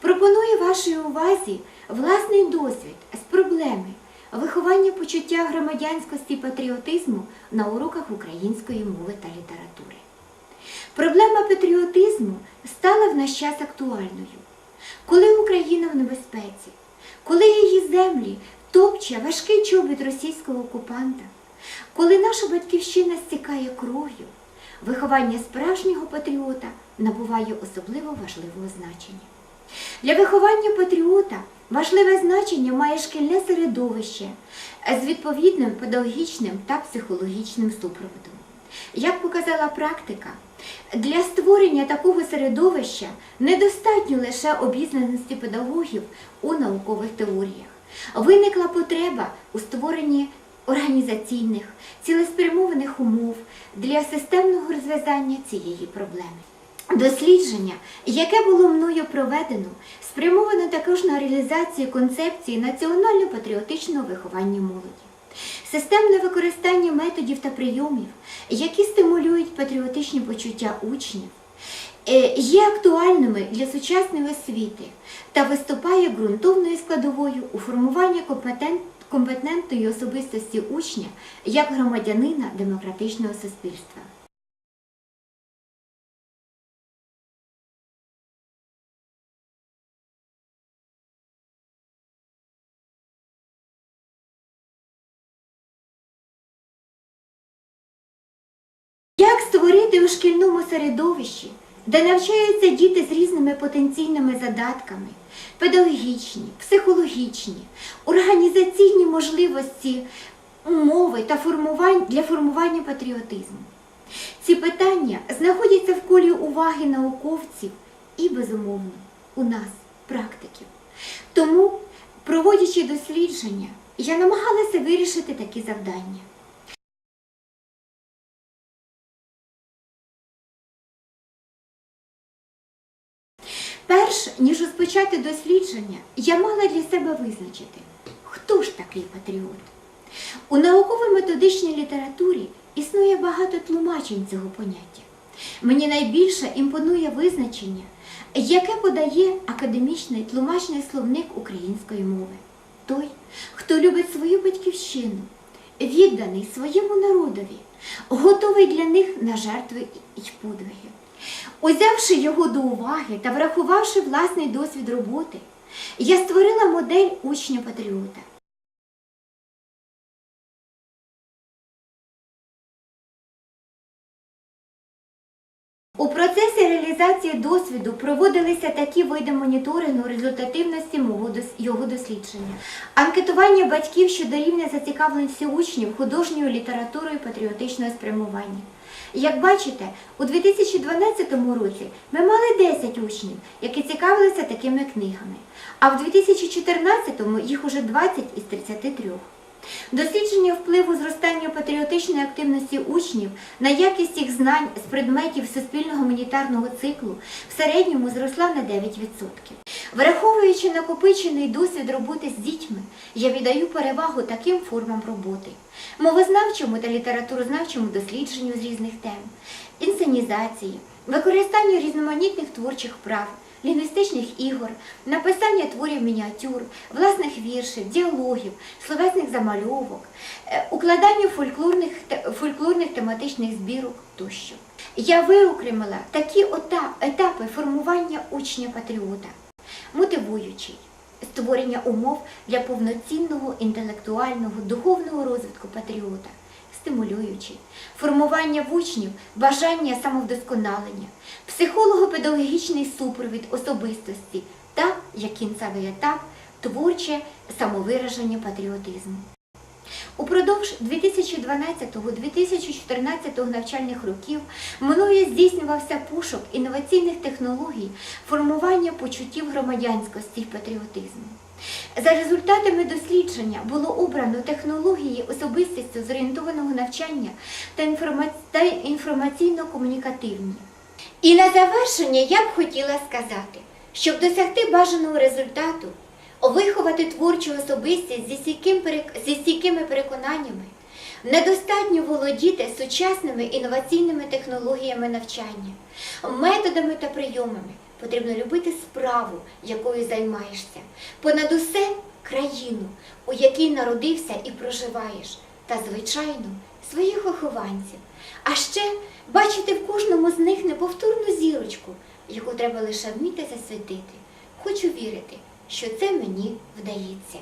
Пропоную вашій увазі власний досвід з проблеми виховання почуття громадянськості і патріотизму на уроках української мови та літератури. Проблема патріотизму стала в наш час актуальною. Коли Україна в небезпеці, коли її землі топче важкий чобіт російського окупанта, коли наша батьківщина стікає кров'ю, виховання справжнього патріота набуває особливо важливого значення. Для виховання патріота важливе значення має шкільне середовище з відповідним педагогічним та психологічним супроводом. Як показала практика, для створення такого середовища недостатньо лише обізнаності педагогів у наукових теоріях. Виникла потреба у створенні організаційних, цілеспрямованих умов для системного розв'язання цієї проблеми. Дослідження, яке було мною проведено, спрямовано також на реалізацію концепції національно-патріотичного виховання молоді. Системне використання методів та прийомів, які стимулюють патріотичні почуття учнів, е, є актуальними для сучасної освіти та виступає ґрунтовною складовою у формуванні компетентної особистості учня як громадянина демократичного суспільства. У шкільному середовищі, де навчаються діти з різними потенційними задатками, педагогічні, психологічні, організаційні можливості, умови та формувань для формування патріотизму? Ці питання знаходяться в колі уваги науковців і, безумовно, у нас, практиків. Тому, проводячи дослідження, я намагалася вирішити такі завдання. Перш ніж розпочати дослідження, я мала для себе визначити, хто ж такий патріот. У науково-методичній літературі існує багато тлумачень цього поняття. Мені найбільше імпонує визначення, яке подає академічний тлумачний словник української мови. Той, хто любить свою батьківщину, відданий своєму народові, готовий для них на жертви й подвиги. Узявши його до уваги та врахувавши власний досвід роботи, я створила модель учня-патріота. У процесі реалізації досвіду проводилися такі види моніторингу результативності його дослідження. Анкетування батьків щодо рівня зацікавленості учнів художньою літературою патріотичного спрямування. Як бачите, у 2012 році ми мали 10 учнів, які цікавилися такими книгами, а в 2014 їх уже 20 із 33. Дослідження впливу зростання патріотичної активності учнів на якість їх знань з предметів суспільно-гуманітарного циклу в середньому зросла на 9%. Враховуючи накопичений досвід роботи з дітьми, я віддаю перевагу таким формам роботи: мовознавчому та літературознавчому дослідженню з різних тем, інсценізації, використанню різноманітних творчих прав, лінгвістичних ігор, написання творів мініатюр, власних віршів, діалогів, словесних замальовок, е, укладанню фольклорних, фольклорних тематичних збірок тощо. Я виокремила такі етапи формування учня-патріота, мотивуючий, створення умов для повноцінного інтелектуального, духовного розвитку патріота, стимулюючий, формування в учнів бажання самовдосконалення, психолого-педагогічний супровід особистості та, як кінцевий етап, творче самовираження патріотизму. Упродовж 2012-2014 навчальних років мною здійснювався пошук інноваційних технологій формування почуттів громадянськості й патріотизму. За результатами дослідження було обрано технології особистістю зорієнтованого навчання та інформаційно-комунікативні. І на завершення я б хотіла сказати, щоб досягти бажаного результату, виховати творчу особистість зі, стійким, зі стійкими переконаннями, недостатньо володіти сучасними інноваційними технологіями навчання, методами та прийомами, потрібно любити справу, якою займаєшся, понад усе країну, у якій народився і проживаєш, та, звичайно, своїх вихованців. А ще бачити в кожному з них неповторну зірочку, яку треба лише вміти засвітити. Хочу вірити, що це мені вдається.